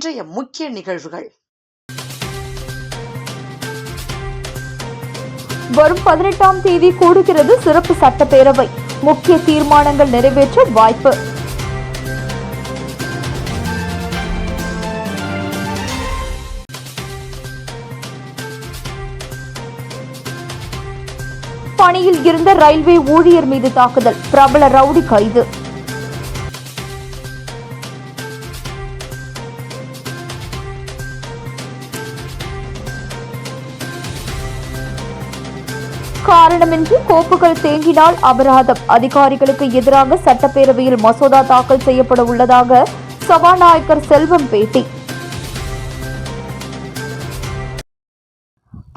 இன்றைய முக்கிய நிகழ்வுகள். வரும் பதினெட்டாம் தேதி கூடுகிறது சிறப்பு சட்டப்பேரவை. முக்கிய தீர்மானங்கள் நிறைவேற்ற வாய்ப்பு. பணியில் இருந்த ரயில்வே ஊழியர் மீது தாக்குதல். பிரபல ரவுடி கைது. காரணமின்றி கோப்புகள் தேங்கினால் அபராதம். அதிகாரிகளுக்கு எதிராக சட்டப்பேரவையில் மசோதா தாக்கல் செய்யப்பட உள்ளதாக சபாநாயகர் செல்வம் பேட்டி.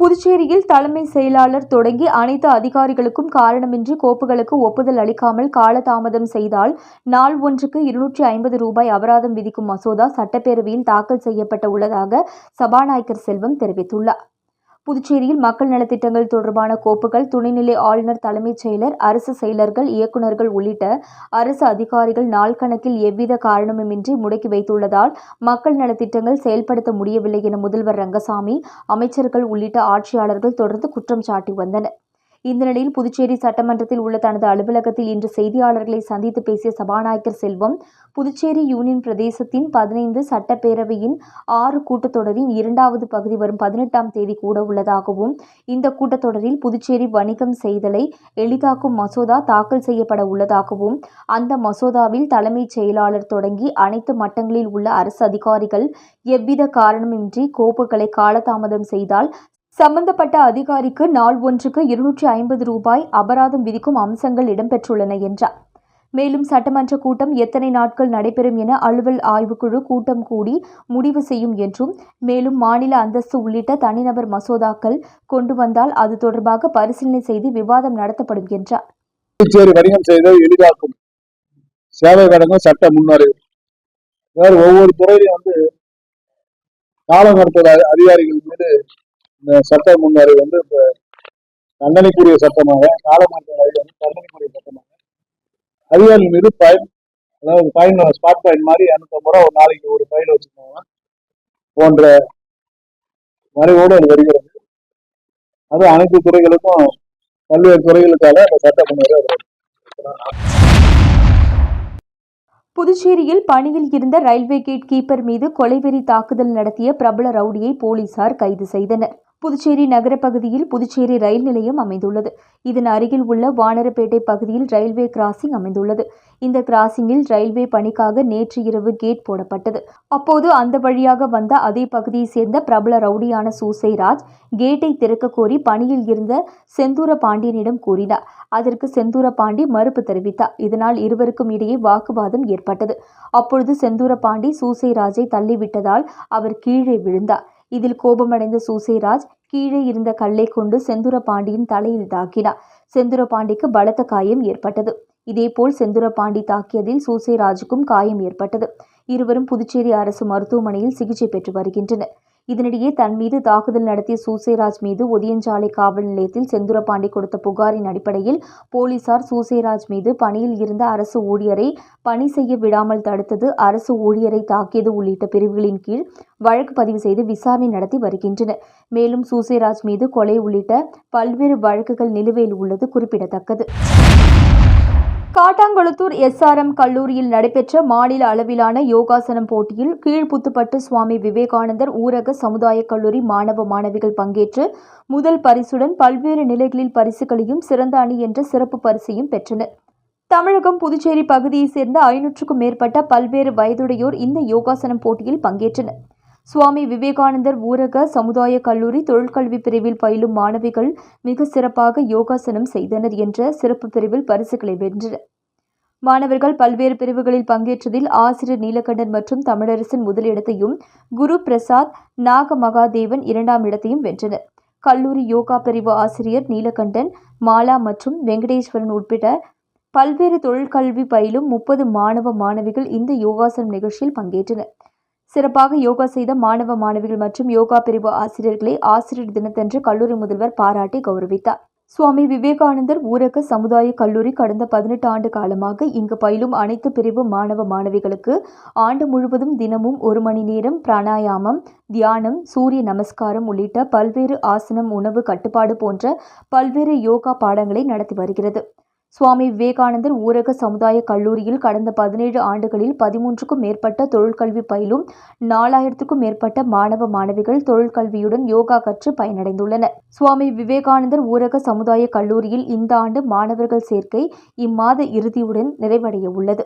புதுச்சேரியில் தலைமை செயலாளர் தொடங்கி அனைத்து அதிகாரிகளுக்கும் காரணமின்றி கோப்புகளுக்கு ஒப்புதல் அளிக்காமல் காலதாமதம் செய்தால் நாள் ஒன்றுக்கு இருநூற்றி ஐம்பது ரூபாய் அபராதம் விதிக்கும் மசோதா சட்டப்பேரவையில் தாக்கல் செய்யப்பட்ட உள்ளதாக சபாநாயகர் செல்வம் தெரிவித்துள்ளார். புதுச்சேரியில் மக்கள் நலத்திட்டங்கள் தொடர்பான கோப்புகள் துணைநிலை ஆளுநர் தலைமைச் செயலர் அரசு செயலர்கள் இயக்குநர்கள் உள்ளிட்ட அரசு அதிகாரிகள் நாள் கணக்கில் எவ்வித காரணமுமின்றி முடக்கி வைத்துள்ளதால் மக்கள் நலத்திட்டங்கள் செயல்படுத்த முடியவில்லை என முதல்வர் ரங்கசாமி அமைச்சர்கள் உள்ளிட்ட ஆட்சியாளர்கள் தொடர்ந்து குற்றம் சாட்டி வந்தனர். இந்த நிலையில் புதுச்சேரி சட்டமன்றத்தில் உள்ள தனது அலுவலகத்தில் இன்று செய்தியாளர்களை சந்தித்து பேசிய சபாநாயகர் செல்வம் புதுச்சேரி யூனியன் பிரதேசத்தின் பதினைந்து சட்டப்பேரவையின் ஆறு கூட்டத்தொடரின் இரண்டாவது பகுதி வரும் பதினெட்டாம் தேதி கூட உள்ளதாகவும் இந்த கூட்டத்தொடரில் புதுச்சேரி வணிகம் செய்தலை எளிதாக்கும் மசோதா தாக்கல் செய்யப்பட உள்ளதாகவும் அந்த மசோதாவில் தலைமைச் செயலாளர் தொடங்கி அனைத்து மட்டங்களில் உள்ள அரசு அதிகாரிகள் எவ்வித காரணமின்றி கோப்புகளை காலதாமதம் செய்தால் சம்பந்தப்பட்ட அதிகாரிக்கு நாள் ஒன்றுக்கு இருநூற்றி ஐம்பது ரூபாய் அபராதம் விதிக்கும் அம்சங்கள் இடம்பெற்றுள்ளன என்றார். மேலும் சட்டமன்ற கூட்டம் எத்தனை நாட்கள் நடைபெறும் என அலுவல் ஆய்வுக்குழு கூட்டம் கூடி முடிவு செய்யும் என்றும் மேலும் மாநில அந்தஸ்து உள்ளிட்ட தனிநபர் மசோதாக்கள் கொண்டு வந்தால் அது தொடர்பாக பரிசீலனை செய்து விவாதம் நடத்தப்படும் என்றார். புதுச்சேரி வணிகம் செய்தல் எளிதாக்கும். சேவை வழங்கும் சட்ட முன்னறிவு. ஒவ்வொரு துறையிலும் வந்து காலம் கடத்தல் அதிகாரிகள் மீது இந்த சட்ட முன்வரை வந்து இப்ப தண்டனைக்குரிய சட்டமாக காலம் வரை வந்து தண்டனைக்குரிய சட்டமாக அதிகாரிகள் மீது பயன் அதாவது பயன் ஸ்பாட் ஃபைன் மாதிரி இரநூத்தம்பது ரூபா ஒரு நாளைக்கு ஒரு ஃபைல் வச்சுக்கோங்க போன்ற வரைவோடு அது வருகிறது. அது அனைத்து துறைகளுக்கும் பல்வேறு துறைகளுக்காக அந்த சட்ட முன்வரை வருகிறது. புதுச்சேரியில் பணியில் இருந்த ரயில்வே கேட் கீப்பர் மீது கொலைவெறி தாக்குதல் நடத்திய பிரபல ரவுடியை போலீசார் கைது செய்தனர். புதுச்சேரி நகரப்பகுதியில் புதுச்சேரி ரயில் நிலையம் அமைந்துள்ளது. இதன் அருகில் உள்ள வானரப்பேட்டை பகுதியில் ரயில்வே கிராசிங் அமைந்துள்ளது. இந்த கிராசிங்கில் ரயில்வே பணிக்காக நேற்று இரவு கேட் போடப்பட்டது. அப்போது அந்த வழியாக வந்த அதே பகுதியைச் சேர்ந்த பிரபல ரவுடியான சூசைராஜ் கேட்டை திறக்க கோரி பணியில் இருந்த செந்தூர பாண்டியனிடம் கூறினார். அதற்கு செந்தூர பாண்டி மறுப்பு தெரிவித்தார். இதனால் இருவருக்கும் இடையே வாக்குவாதம் ஏற்பட்டது. அப்பொழுது செந்தூர பாண்டி சூசைராஜை தள்ளிவிட்டதால் அவர் கீழே விழுந்தார். இதில் கோபமடைந்த சூசைராஜ் கீழே இருந்த கல்லை கொண்டு செந்துர பாண்டியின் தலையில் தாக்கினார். செந்துர பாண்டிக்கு பலத்த காயம் ஏற்பட்டது. இதேபோல் செந்துர பாண்டி தாக்கியதில் சூசைராஜுக்கும் காயம் ஏற்பட்டது. இருவரும் புதுச்சேரி அரசு மருத்துவமனையில் சிகிச்சை பெற்று வருகின்றனர். இதனிடையே தன் மீது தாக்குதல் நடத்திய சூசேராஜ் மீது ஒதியஞ்சாலை காவல் நிலையத்தில் செந்துரபாண்டி கொடுத்த புகாரின் அடிப்படையில் போலீசார் சூசேராஜ் மீது பணியில் இருந்த அரசு ஊழியரை பணி செய்ய விடாமல் தடுத்தது அரசு ஊழியரை தாக்கியது உள்ளிட்ட பிரிவுகளின் கீழ் வழக்கு பதிவு செய்து விசாரணை நடத்தி வருகின்றனர். மேலும் சூசேராஜ் மீது கொலை உள்ளிட்ட பல்வேறு வழக்குகள் நிலுவையில் உள்ளது குறிப்பிடத்தக்கது. காட்டாங்குளத்தூர் எஸ்ஆர்எம் கல்லூரியில் நடைபெற்ற மாநில அளவிலான யோகாசனம் போட்டியில் கீழ்புத்துப்பட்டு சுவாமி விவேகானந்தர் ஊரக சமுதாய கல்லூரி மாணவ மாணவிகள் பங்கேற்று முதல் பரிசுடன் பல்வேறு நிலைகளில் பரிசுகளையும் சிறந்த அணி என்ற சிறப்பு பரிசையும் பெற்றனர். தமிழகம் புதுச்சேரி பகுதியைச் சேர்ந்த ஐநூற்றுக்கும் மேற்பட்ட பல்வேறு வயதுடையோர் இந்த யோகாசனம் போட்டியில் பங்கேற்றனர். சுவாமி விவேகானந்தர் ஊரக சமுதாய கல்லூரி தொழிற்கல்வி பிரிவில் பயிலும் மாணவிகள் மிக சிறப்பாக யோகாசனம் செய்தனர் என்ற சிறப்பு பிரிவில் பரிசுகளை வென்றனர். மாணவர்கள் பல்வேறு பிரிவுகளில் பங்கேற்றதில் ஆசிரியர் நீலகண்டன் மற்றும் தமிழரசன் முதலிடத்தையும் குரு பிரசாத் நாக மகாதேவன் இரண்டாம் இடத்தையும் வென்றனர். கல்லூரி யோகா பிரிவு ஆசிரியர் நீலகண்டன் மாலா மற்றும் வெங்கடேஸ்வரன் உட்பட பல்வேறு தொழிற்கல்வி பயிலும் முப்பது மாணவ மாணவிகள் இந்த யோகாசனம் நிகழ்ச்சியில் பங்கேற்றனர். சிறப்பாக யோகா செய்த மாணவ மாணவிகள் மற்றும் யோகா பிரிவு ஆசிரியர்களை ஆசிரியர் தினத்தன்று கல்லூரி முதல்வர் பாராட்டி கௌரவித்தார். சுவாமி விவேகானந்தர் ஊரக சமுதாய கல்லூரி கடந்த பதினெட்டு ஆண்டு காலமாக இங்கு பயிலும் அனைத்து பிரிவு மாணவ மாணவிகளுக்கு ஆண்டு முழுவதும் தினமும் ஒரு மணி நேரம் பிராணாயாமம் தியானம் சூரிய நமஸ்காரம் உள்ளிட்ட பல்வேறு ஆசனம் உணவு கட்டுப்பாடு போன்ற பல்வேறு யோகா பாடங்களை நடத்தி வருகிறது. சுவாமி விவேகானந்தர் ஊரக சமுதாய கல்லூரியில் கடந்த பதினேழு ஆண்டுகளில் பதிமூன்றுக்கும் மேற்பட்ட தொழிற்கல்வி பயிலும் நாலாயிரத்துக்கும் மேற்பட்ட மாணவ மாணவிகள் தொழிற்கல்வியுடன் யோகா கற்று பயனடைந்துள்ளனர். சுவாமி விவேகானந்தர் ஊரக சமுதாய கல்லூரியில் இந்த ஆண்டு மாணவர்கள் சேர்க்கை இம்மாத இறுதியுடன் நிறைவடைய உள்ளது.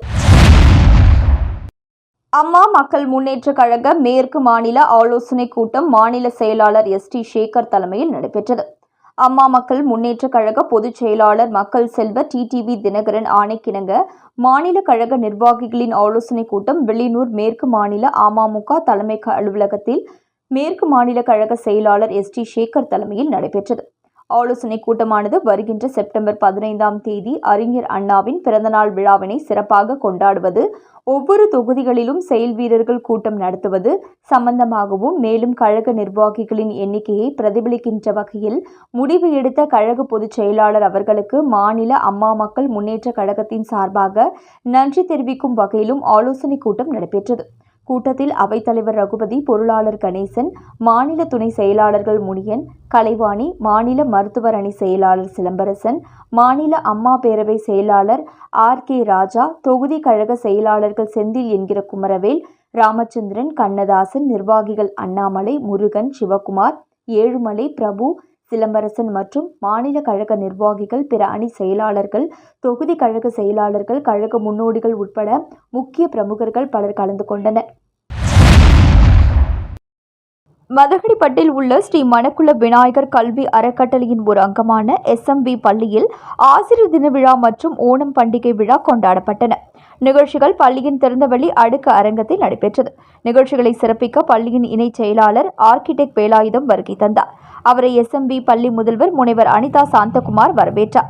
அம்மா மக்கள் முன்னேற்ற கழக மேற்கு மாநில ஆலோசனைக் கூட்டம் மாநில செயலாளர் எஸ் டி சேகர் தலைமையில் நடைபெற்றது. அம்மா மக்கள் முன்னேற்ற கழக பொதுச் செயலாளர் மக்கள் செல்வ டிடிவி தினகரன் ஆணைக்கிணங்க மாநில கழக நிர்வாகிகளின் ஆலோசனைக் கூட்டம் வெளியூர் மேற்கு மாநில அமமுக தலைமை அலுவலகத்தில் மேற்கு மாநில கழக செயலாளர் எஸ் டி சேகர் தலைமையில் நடைபெற்றது. ஆலோசனை கூட்டமானது வருகின்ற செப்டம்பர் பதினைந்தாம் தேதி அறிஞர் அண்ணாவின் பிறந்தநாள் விழாவினை சிறப்பாக கொண்டாடுவது ஒவ்வொரு தொகுதிகளிலும் செயல் வீரர்கள் கூட்டம் நடத்துவது சம்பந்தமாகவும் மேலும் கழக நிர்வாகிகளின் எண்ணிக்கையை பிரதிபலிக்கின்ற வகையில் முடிவு எடுத்த கழக பொதுச் செயலாளர் அவர்களுக்கு மாநில அம்மா மக்கள் முன்னேற்ற கழகத்தின் சார்பாக நன்றி தெரிவிக்கும் வகையிலும் ஆலோசனைக் கூட்டம் நடைபெற்றது. கூட்டத்தில் அவைத்தலைவர் ரகுபதி பொருளாளர் கணேசன் மாநில துணை செயலாளர்கள் முனியன் கலைவாணி மாநில மருத்துவர் அணி செயலாளர் சிலம்பரசன் மாநில அம்மா பேரவை செயலாளர் ஆர். கே. ராஜா தொகுதி கழக செயலாளர்கள் செந்தில் என்கிற குமரவேல் ராமச்சந்திரன் கண்ணதாசன் நிர்வாகிகள் அண்ணாமலை முருகன் சிவகுமார் ஏழுமலை பிரபு சிலம்பரசன் மற்றும் மாநில கழக நிர்வாகிகள் பிற அணி செயலாளர்கள் தொகுதி கழக செயலாளர்கள் கழக முன்னோடிகள் உட்பட முக்கிய பிரமுகர்கள் பலர் கலந்து கொண்டனர். மதகடிப்பட்டில் உள்ள ஸ்ரீ மணக்குள விநாயகர் கல்வி அறக்கட்டளையின் ஒரு அங்கமான எஸ்எம்பி பள்ளியில் ஆசிரியர் தின விழா மற்றும் ஓணம் பண்டிகை விழா கொண்டாடப்பட்டன. நிகழ்ச்சிகள் பள்ளியின் திறந்தவெளி அடுக்கு அரங்கத்தில் நடைபெற்றது. நிகழ்ச்சிகளை சிறப்பிக்க பள்ளியின் இணைச் செயலாளர் ஆர்கிடெக்ட் வேலாயுதம் வருகை தந்தார். அவரை எஸ்எம்பி பள்ளி முதல்வர் முனைவர் அனிதா சாந்தகுமார் வரவேற்றார்.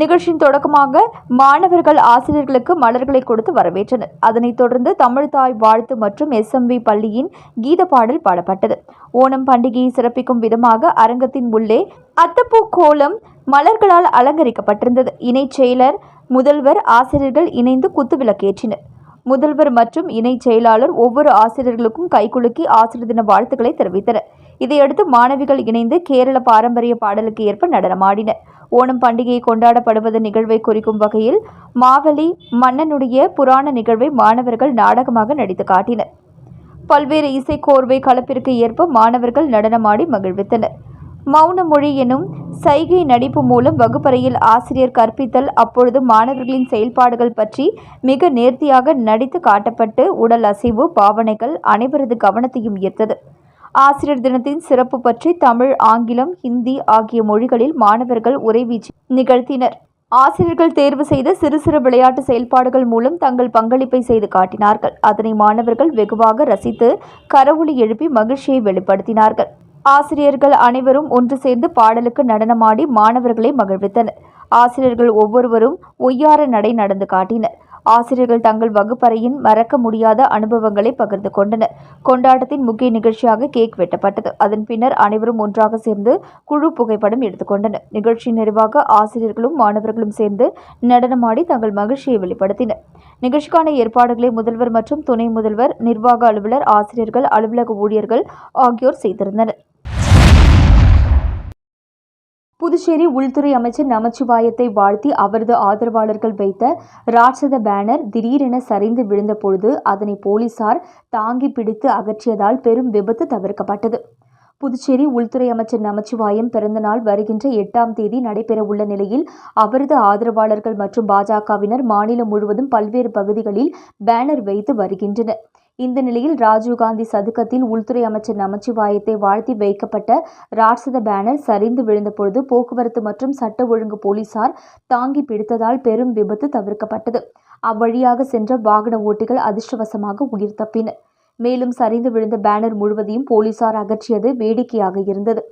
நிகழ்ச்சியின் தொடக்கமாக மாணவர்கள் ஆசிரியர்களுக்கு மலர்களை கொடுத்து வரவேற்றனர். அதனைத் தொடர்ந்து தமிழ்தாய் வாழ்த்து மற்றும் எஸ்எம்பி பள்ளியின் கீத பாடல் பாடப்பட்டது. ஓணம் பண்டிகையை சிறப்பிக்கும் விதமாக அரங்கத்தின் உள்ளே அத்தப்பூ கோலம் மலர்களால் அலங்கரிக்கப்பட்டிருந்தது. இணைச் செயலர் முதல்வர் ஆசிரியர்கள் இணைந்து குத்துவிளக்கேற்றினர். முதல்வர் மற்றும் இணைச் செயலாளர் ஒவ்வொரு ஆசிரியர்களுக்கும் கைகுலுக்கி ஆசிரியர் தின வாழ்த்துக்களை தெரிவித்தனர். இதையடுத்து மாணவிகள் இணைந்து கேரள பாரம்பரிய பாடலுக்கு ஏற்ப நடனமாடினர். ஓணம் பண்டிகை கொண்டாடப்படுவது நிகழ்வை குறிக்கும் வகையில் மாவலி மன்னனுடைய புராண நிகழ்வை மாணவர்கள் நாடகமாக நடித்து காட்டினர். பல்வேறு இசை கோர்வை கலப்பிற்கு ஏற்ப மாணவர்கள் நடனமாடி மகிழ்வித்தனர். மௌன மொழி எனும் சைகை நடிப்பு மூலம் வகுப்பறையில் ஆசிரியர் கற்பித்தல் அப்பொழுது மாணவர்களின் செயல்பாடுகள் பற்றி மிக நேர்த்தியாக நடித்து காட்டப்பட்டு உடல் அசைவு பாவனைகள் அனைவரது கவனத்தையும் ஈர்த்தது. ஆசிரியர் தினத்தின் சிறப்பு பற்றி தமிழ் ஆங்கிலம் ஹிந்தி ஆகிய மொழிகளில் மாணவர்கள் உரைவீச்சு நிகழ்த்தினர். ஆசிரியர்கள் தேர்வு செய்த சிறு சிறு விளையாட்டு செயல்பாடுகள் மூலம் தங்கள் பங்களிப்பை செய்து காட்டினார்கள். அதனை மாணவர்கள் வெகுவாக ரசித்து கரவொலி எழுப்பி மகிழ்ச்சியை வெளிப்படுத்தினார்கள். ஆசிரியர்கள் அனைவரும் ஒன்று சேர்ந்து பாடலுக்கு நடனமாடி மாணவர்களை மகிழ்வித்தனர். ஆசிரியர்கள் ஒவ்வொருவரும் ஒய்யார நடை நடந்து காட்டினர். ஆசிரியர்கள் தங்கள் வகுப்பறையின் மறக்க முடியாத அனுபவங்களை பகிர்ந்து கொண்டனர். கொண்டாட்டத்தின் முக்கிய நிகழ்ச்சியாக கேக் வெட்டப்பட்டது. அதன் பின்னர் அனைவரும் ஒன்றாக சேர்ந்து குழு புகைப்படம் எடுத்துக்கொண்டனர் நிகழ்ச்சியின் நிறைவாக ஆசிரியர்களும் மாணவர்களும் சேர்ந்து நடனமாடி தங்கள் மகிழ்ச்சியை வெளிப்படுத்தினர். நிகழ்ச்சிக்கான ஏற்பாடுகளை முதல்வர் மற்றும் துணை முதல்வர் நிர்வாக அலுவலர் ஆசிரியர்கள் அலுவலக ஊழியர்கள் ஆகியோர் செய்திருந்தனர். புதுச்சேரி உள்துறை அமைச்சர் நமச்சிவாயத்தை வாழ்த்தி அவரது ஆதரவாளர்கள் வைத்த ராட்சத பேனர் திடீரென சரிந்து விழுந்த பொழுது அதனை போலீசார் தாங்கி பிடித்து அகற்றியதால் பெரும் விபத்து தவிர்க்கப்பட்டது. புதுச்சேரி உள்துறை அமைச்சர் நமச்சிவாயம் பிறந்தநாள் வருகின்ற எட்டாம் தேதி நடைபெறவுள்ள நிலையில் அவரது ஆதரவாளர்கள் மற்றும் பாஜகவினர் மாநிலம் முழுவதும் பல்வேறு பகுதிகளில் பேனர் வைத்து வருகின்றனர். இந்த நிலையில் ராஜீவ்காந்தி சதுக்கத்தில் உள்துறை அமைச்சர் நமச்சிவாயத்தை வாழ்த்தி வைக்கப்பட்ட ராட்சத பேனர் சரிந்து விழுந்தபொழுது போக்குவரத்து மற்றும் சட்ட ஒழுங்கு போலீசார் தாங்கி பிடித்ததால் பெரும் விபத்து தவிர்க்கப்பட்டது. அவ்வழியாக சென்ற வாகன ஓட்டிகள் அதிர்ஷ்டவசமாக உயிர் தப்பினர் மேலும் சரிந்து விழுந்த பேனர் முழுவதையும் போலீசார் அகற்றியது வேடிக்கையாக இருந்தது.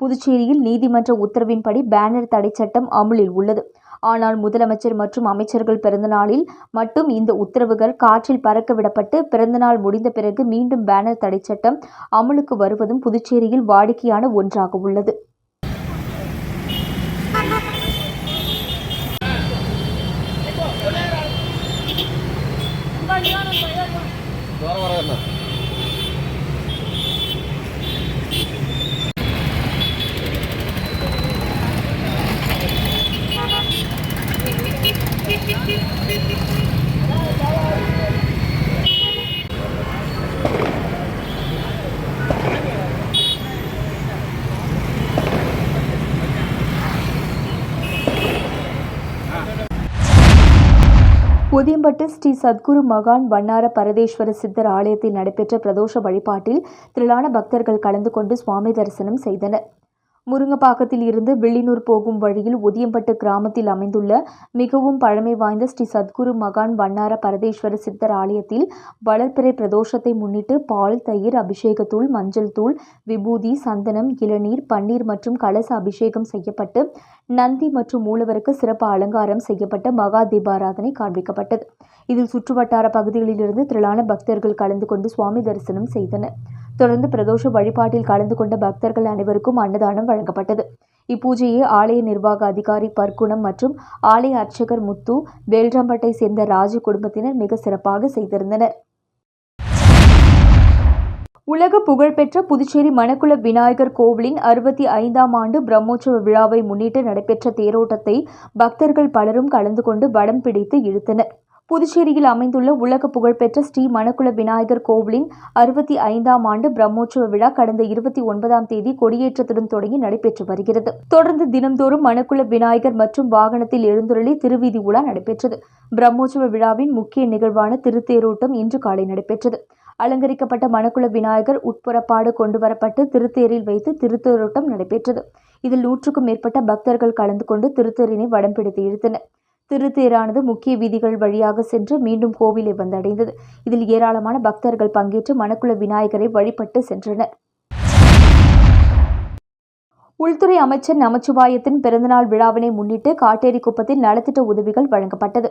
புதுச்சேரியில் நீதிமன்ற உத்தரவின்படி பேனர் தடை சட்டம் அமலில் உள்ளது. ஆனால் முதலமைச்சர் மற்றும் அமைச்சர்கள் பிறந்தநாளில் மட்டும் இந்த உத்தரவுகள் காற்றில் பறக்க விடப்பட்டு பிறந்தநாள் முடிந்த பிறகு மீண்டும் பேனர் தடை சட்டம் அமலுக்கு வருவதும் புதுச்சேரியில் வாடிக்கையான ஒன்றாக உள்ளது. வர. என்ன ஸ்ரீ சத்குரு மகான் வண்ணார பரதேஸ்வர சித்தர் ஆலயத்தில் நடைபெற்ற பிரதோஷ வழிபாட்டில் திரளான பக்தர்கள் கலந்து கொண்டு சுவாமி தரிசனம் செய்தனர். முருங்கப்பாக்கத்தில் இருந்து வெள்ளினூர் போகும் வழியில் உதியம்பட்டு கிராமத்தில் அமைந்துள்ள மிகவும் பழமை வாய்ந்த ஸ்ரீ சத்குரு மகான் வண்ணார பரதேஸ்வர சித்தர் ஆலயத்தில் வளர்பிறை பிரதோஷத்தை முன்னிட்டு பால் தயிர் அபிஷேகத்தூள் மஞ்சள் தூள் விபூதி சந்தனம் இளநீர் பன்னீர் மற்றும் கலச அபிஷேகம் செய்யப்பட்டு நந்தி மற்றும் மூலவருக்கு சிறப்பு அலங்காரம் செய்யப்பட்ட மகா தீபாராதனை காண்பிக்கப்பட்டது. இதில் சுற்றுவட்டார பகுதிகளிலிருந்து திரளான பக்தர்கள் கலந்து கொண்டு சுவாமி தரிசனம் செய்தனர். தொடர்ந்து பிரதோஷ வழிபாட்டில் கலந்து கொண்ட பக்தர்கள் அனைவருக்கும் அன்னதானம் வழங்கப்பட்டது. இப்பூஜையை ஆலய நிர்வாக அதிகாரி பர்க்குணம் மற்றும் ஆலய அர்ச்சகர் முத்து வேல்ராம்பட்டை சேர்ந்த ராஜு குடும்பத்தினர் மிக சிறப்பாக செய்திருந்தனர். உலக புகழ்பெற்ற புதுச்சேரி மணக்குள விநாயகர் கோவிலின் அறுபத்தி ஐந்தாம் ஆண்டு பிரம்மோற்சவ விழாவை முன்னிட்டு நடைபெற்ற தேரோட்டத்தை பக்தர்கள் பலரும் கலந்து கொண்டு வடம் பிடித்து இழுத்தனர். புதுச்சேரியில் அமைந்துள்ள உலக புகழ்பெற்ற ஸ்ரீ மணக்குள விநாயகர் கோவிலின் அறுபத்தி ஐந்தாம் ஆண்டு பிரம்மோற்சவ விழா கடந்த இருபத்தி ஒன்பதாம் தேதி கொடியேற்றத்துடன் தொடங்கி நடைபெற்று வருகிறது. தொடர்ந்து தினம்தோறும் மணக்குள விநாயகர் மற்றும் வாகனத்தில் எழுந்துருளி திருவீதி உலா நடைபெற்றது. பிரம்மோற்சவ விழாவின் முக்கிய நிகழ்வான திருத்தேரோட்டம் இன்று காலை நடைபெற்றது. அலங்கரிக்கப்பட்ட மணக்குள விநாயகர் உட்புறப்பாடு கொண்டு வரப்பட்டு திருத்தேரில் வைத்து திருத்தேரோட்டம் நடைபெற்றது. இதில் நூற்றுக்கும் மேற்பட்ட பக்தர்கள் கலந்து கொண்டு திருத்தேரினை வடம் பிடித்து இழுத்தனர். திருத்தேரானது முக்கிய வீதிகள் வழியாக சென்று மீண்டும் கோவிலை வந்தடைந்தது. இதில் ஏராளமான பக்தர்கள் பங்கேற்று மணக்குள விநாயகரை வழிபட்டு சென்றனர். உள்துறை அமைச்சர் நமச்சிவாயத்தின் பிறந்தநாள் விழாவினை முன்னிட்டு காட்டேரிக்குப்பத்தில் நலத்திட்ட உதவிகள் வழங்கப்பட்டது.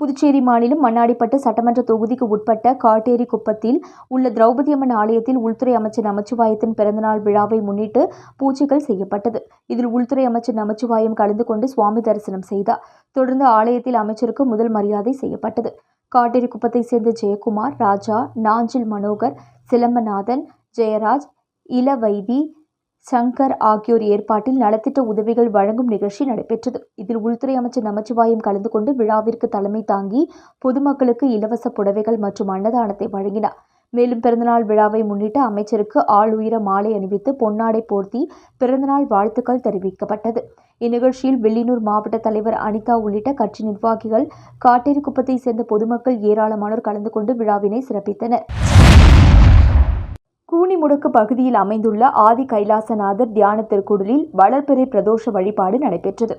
புதுச்சேரி மாநிலம் மண்ணாடிப்பட்டு சட்டமன்ற தொகுதிக்கு உட்பட்ட காட்டேரி குப்பத்தில் உள்ள திரௌபதி அம்மன் ஆலயத்தில் உள்துறை அமைச்சர் நமச்சிவாயத்தின் பிறந்தநாள் விழாவை முன்னிட்டு பூஜைகள் செய்யப்பட்டது. இதில் உள்துறை அமைச்சர் நமச்சிவாயம் கலந்து கொண்டு சுவாமி தரிசனம் செய்தார். தொடர்ந்து ஆலயத்தில் அமைச்சருக்கு முதல் மரியாதை செய்யப்பட்டது. காட்டேரி குப்பத்தை சேர்ந்த ஜெயக்குமார் ராஜா நாஞ்சில் மனோகர் சிலம்பநாதன் ஜெயராஜ் இளவைதி சங்கர் ஆகியோர் ஏற்பாட்டில் நலத்திட்ட உதவிகள் வழங்கும் நிகழ்ச்சி நடைபெற்றது. இதில் உள்துறை அமைச்சர் நமச்சிவாயம் கலந்து கொண்டு விழாவிற்கு தலைமை தாங்கி பொதுமக்களுக்கு இலவச புடவைகள் மற்றும் அன்னதானத்தை வழங்கினார். மேலும் பிறந்தநாள் விழாவை முன்னிட்டு அமைச்சருக்கு ஆள் உயர மாலை அணிவித்து பொன்னாடை போர்த்தி பிறந்தநாள் வாழ்த்துக்கள் தெரிவிக்கப்பட்டது. இந்நிகழ்ச்சியில் வெள்ளினூர் மாவட்ட தலைவர் அனிதா உள்ளிட்ட கட்சி நிர்வாகிகள் காட்டேரிக்குப்பத்தை சேர்ந்த பொதுமக்கள் ஏராளமானோர் கலந்து கொண்டு விழாவினை சிறப்பித்தனர். கூனிமுடுக்கு பகுதியில் அமைந்துள்ள ஆதி கைலாசநாதர் தியான திருக்குடலில் வளர்பிறை பிரதோஷ வழிபாடு நடைபெற்றது.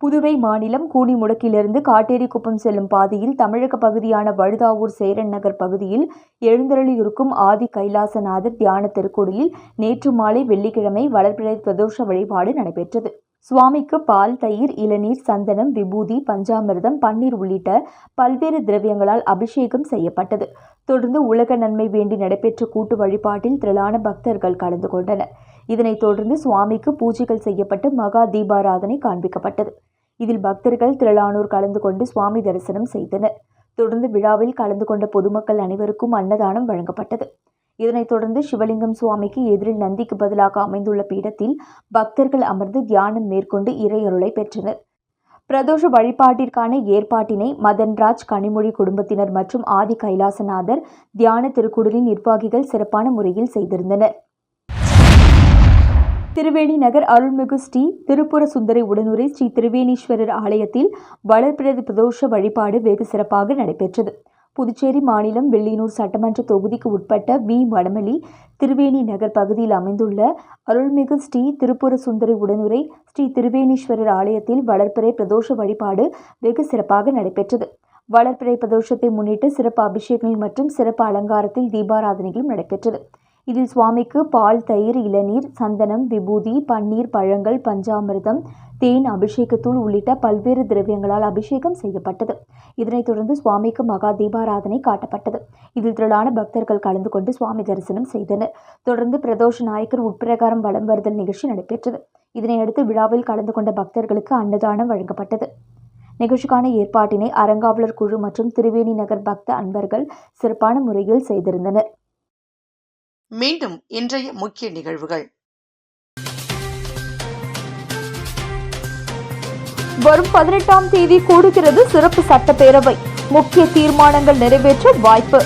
புதுவை மாநிலம் கூனிமுடுக்கிலிருந்து காட்டேரிக்குப்பம் செல்லும் பாதையில் தமிழக பகுதியான வழுதாவூர் சேரன் நகர் பகுதியில் எழுந்தருளியிருக்கும் ஆதி கைலாசநாதர் தியான திருக்குடலில் நேற்று மாலை வெள்ளிக்கிழமை வளர்பிறை பிரதோஷ வழிபாடு நடைபெற்றது. சுவாமிக்கு பால் தயிர் இளநீர் சந்தனம் விபூதி பஞ்சாமிர்தம் பன்னீர் உள்ளிட்ட பல்வேறு திரவியங்களால் அபிஷேகம் செய்யப்பட்டது. தொடர்ந்து உலக நன்மை வேண்டி நடைபெற்ற கூட்டு வழிபாட்டில் திரளான பக்தர்கள் கலந்து கொண்டனர். இதனைத் தொடர்ந்து சுவாமிக்கு பூஜைகள் செய்யப்பட்டு மகா தீபாராதனை காண்பிக்கப்பட்டது. இதில் பக்தர்கள் திரளானோர் கலந்து கொண்டு சுவாமி தரிசனம் செய்தனர். தொடர்ந்து விழாவில் கலந்து கொண்ட பொதுமக்கள் அனைவருக்கும் அன்னதானம் வழங்கப்பட்டது. இதனைத் தொடர்ந்து சிவலிங்கம் சுவாமிக்கு எதிரில் நந்திக்கு பதிலாக அமைந்துள்ள பீடத்தில் பக்தர்கள் அமர்ந்து தியானம் மேற்கொண்டு இறையருளை பெற்றனர். பிரதோஷ வழிபாட்டிற்கான ஏற்பாட்டினை மதன்ராஜ் கனிமொழி குடும்பத்தினர் மற்றும் ஆதி கைலாசநாதர் தியான திருக்குடலின் நிர்வாகிகள் சிறப்பான முறையில் செய்திருந்தனர். திருவேணி நகர் அருள்மிகு ஸ்ரீ திருப்புர சுந்தரி உடனுரை ஸ்ரீ திருவேணீஸ்வரர் ஆலயத்தில் வளர்பிரதி பிரதோஷ வழிபாடு வெகு சிறப்பாக நடைபெற்றது. புதுச்சேரி மாநிலம் வெள்ளியனூர் சட்டமன்ற தொகுதிக்கு உட்பட்ட வி. வடமலி திருவேணி நகர் பகுதியில் அமைந்துள்ள அருள்மிகு ஸ்ரீ திருப்புர சுந்தரி உடனுரை ஸ்ரீ திருவேணீஸ்வரர் ஆலயத்தில் வளர்பிறை பிரதோஷ வழிபாடு வெகு சிறப்பாக நடைபெற்றது. வளர்ப்பிறை பிரதோஷத்தை முன்னிட்டு சிறப்பு அபிஷேகங்கள் மற்றும் சிறப்பு அலங்காரத்தில் தீபாராதனைகளும் நடைபெற்றது. இதில் சுவாமிக்கு பால் தயிர் இளநீர் சந்தனம் விபூதி பன்னீர் பழங்கள் பஞ்சாமிர்தம் தேன் அபிஷேகத்தூள் உள்ளிட்ட பல்வேறு திரவியங்களால் அபிஷேகம் செய்யப்பட்டது. இதனைத் தொடர்ந்து சுவாமிக்கு மகா தீபாராதனை காட்டப்பட்டது. இதில் திரளான பக்தர்கள் கலந்து கொண்டு சுவாமி தரிசனம் செய்தனர். தொடர்ந்து பிரதோஷ நாயக்கர் உட்பிரகாரம் வலம் வருதல் நிகழ்ச்சி நடைபெற்றது. இதனையடுத்து விழாவில் கலந்து கொண்ட பக்தர்களுக்கு அன்னதானம் வழங்கப்பட்டது. நிகழ்ச்சிக்கான ஏற்பாட்டினை அறங்காவலர் குழு மற்றும் திருவேணி நகர் பக்த அன்பர்கள் சிறப்பான முறையில் செய்திருந்தனர். மீண்டும் இன்றைய முக்கிய நிகழ்வுகள். வரும் பதினெட்டாம் தேதி கூடுகிறது சிறப்பு சட்டப்பேரவை. முக்கிய தீர்மானங்கள் நிறைவேற்ற வாய்ப்பு.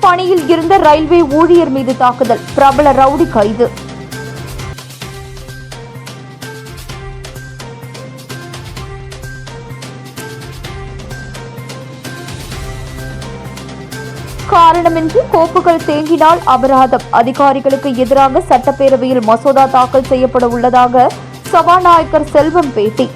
பணியில் இருந்த ரயில்வே ஊழியர் மீது தாக்குதல். பிரபல ரவுடி கைது. காரணமின்றி கோப்புகள் தேங்கினால் அபராதம். அதிகாரிகளுக்கு எதிராக சட்டப்பேரவையில் மசோதா தாக்கல் செய்யப்பட உள்ளதாக சபாநாயகர் செல்வம் பேட்டி